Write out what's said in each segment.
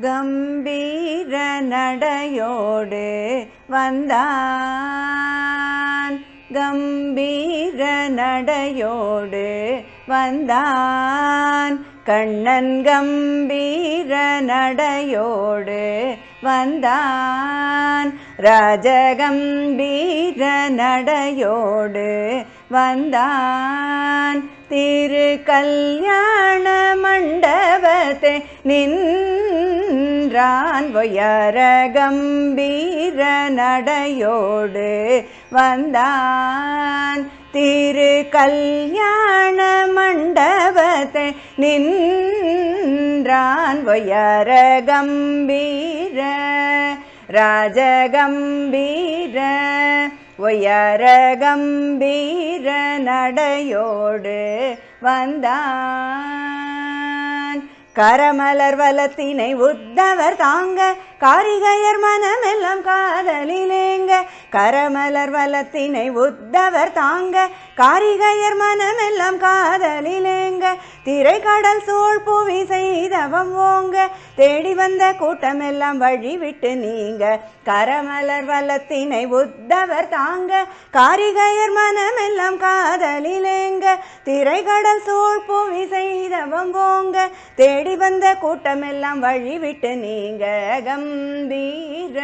கம்பீர நடையோடு வந்தான். கம்பீர நடையோடு வந்தான். கண்ணன் கம்பீர நடையோடு வந்தான். ராஜகம்பீர நடையோடு வந்தான். திரு கல்யாண மண்டபத்தை நின்றான் ஒயர கம்பீர நடையோடு வந்தான். திரு கல்யாண மண்டபத்தை நின்றான் ஒயர கம்பீர ராஜகம்பீர ஒயர கம்பீர நடையோடு வந்தான். கரமலர் வலத்தினை உத்தவர் தாங்க காரிகையர் மனமெல்லாம் காதலிலேங்க. கரமலர் வலத்தினை உத்தவர் தாங்க காரிகையர் மனமெல்லாம் காதலிலேங்க. திரைக்கடல் சூழ் புவி செய்தவம் ஓங்க தேடி வந்த கூட்டமெல்லாம் வழி விட்டு நீங்க. கரமலர் வலத்தினை உத்தவர் தாங்க காரிகையர் மனமெல்லாம் காதலிலேங்க. திரைக்கடல் சூழ் புவி செய்தவம் ஓங்க தேடி தேடி வந்த கூட்டமெல்லாம் வழிவிட்டு நீங்க கம்பீர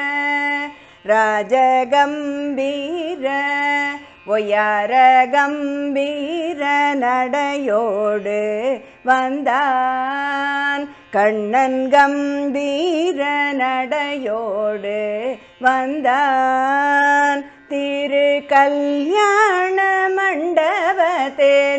ராஜகம்பீர ஒய்யார கம்பீர நடையோடு வந்தான். கண்ணன் கம்பீர நடையோடு வந்தான். திரு கல்யாண மண்டபத்தே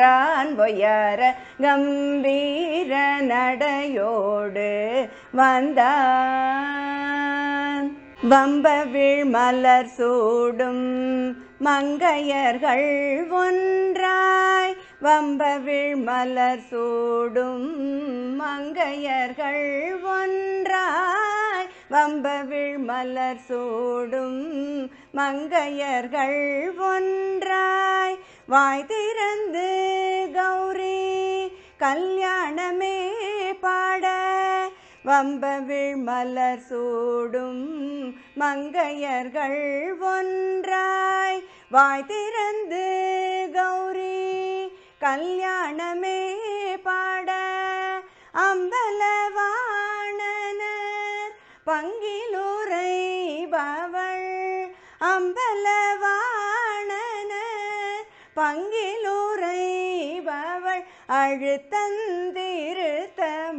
நின்றான் ஒய்யார கம்பீர நடையோடு வந்தான். வம்பவிழ் மலர் சூடும் மங்கையர்கள் ஒன்றாய். வம்பவிழ் மலர் சூடும் மங்கையர்கள் ஒன்றாய். வம்பவிழ் மலர் சூடும் மங்கையர்கள் ஒன்றாய். வாய்தே வம்பவிழ் மலர் சூடும் மங்கையர்கள் ஒன்றாய் வாய் திறந்து கௌரி கல்யாணமே பாட அம்பலவாணனர் பங்கிலுரை பவள் அம்பலவாணனர் பங்கிலுரை பவள்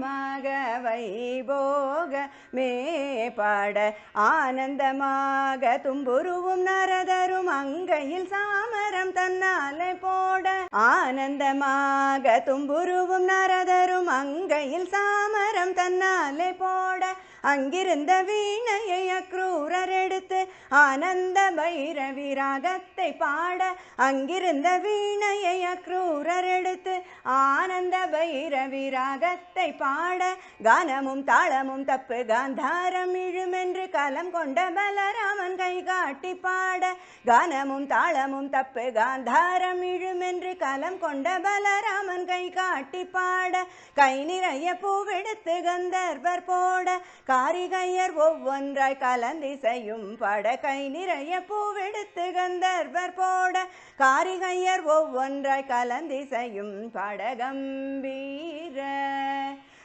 அழுத்தந்திருத்தமாக வைபோக மேபாட ஆனந்தமாக தும்புருவும் நரதரும் அங்கையில் சாமரம் தன்னாலே போட ஆனந்தமாக தும்புருவும் நரதரும் அங்கையில் சாமரம் தன்னாலே போட அங்கிருந்த வீணையை அக்ரூரர் எடுத்து ஆனந்த பைரவி ராகத்தை பாட அங்கிருந்த வீணையை அக்ரூரர் எடுத்து ஆனந்த பைரவி ராகத்தை பாட கானமும் தாளமும் தப்பு காந்தாரம் இழுமென்று கலம் கொண்ட பலராமன் கை காட்டி பாட கானமும் தாளமும் தப்பு காந்தாரம் இழுமென்று கலம் கொண்ட பலராமன் கை காட்டி பாட கை நிறைய பூவெடுத்து கந்தர்வர் போட காரிகையர் ஒவ்வொன்றாய் கலந்திசையும் படகை நிறைய பூவெடுத்து கந்தர்வர் போட காரிகையர் ஒவ்வொன்றாய் கலந்திசையும் படகம்பீர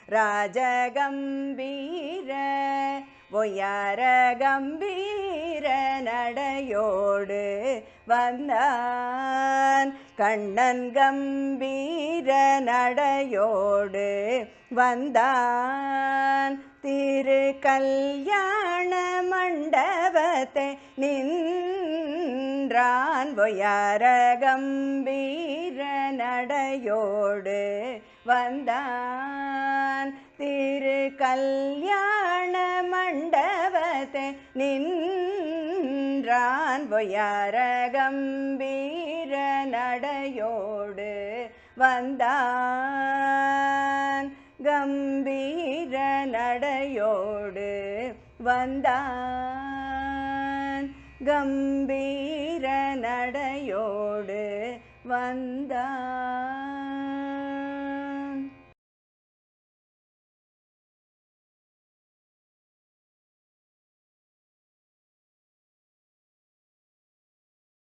ராஜகம்பீர ஒய்யார கம்பீர நடையோடு வந்தான். கண்ணன் கம்பீர நடையோடு வந்தான். திரு கல்யாண மண்டபத்தை நின்றான் ஒய்யார கம்பீர நடையோடு வந்தான் திரு கல்யாண மண்டபத்தை நின்றான் ஒய்யார கம்பீர நடையோடு வந்தான் கம்பீர நடையோடு வந்தான். கம்பீர நடையோடு வந்தான்.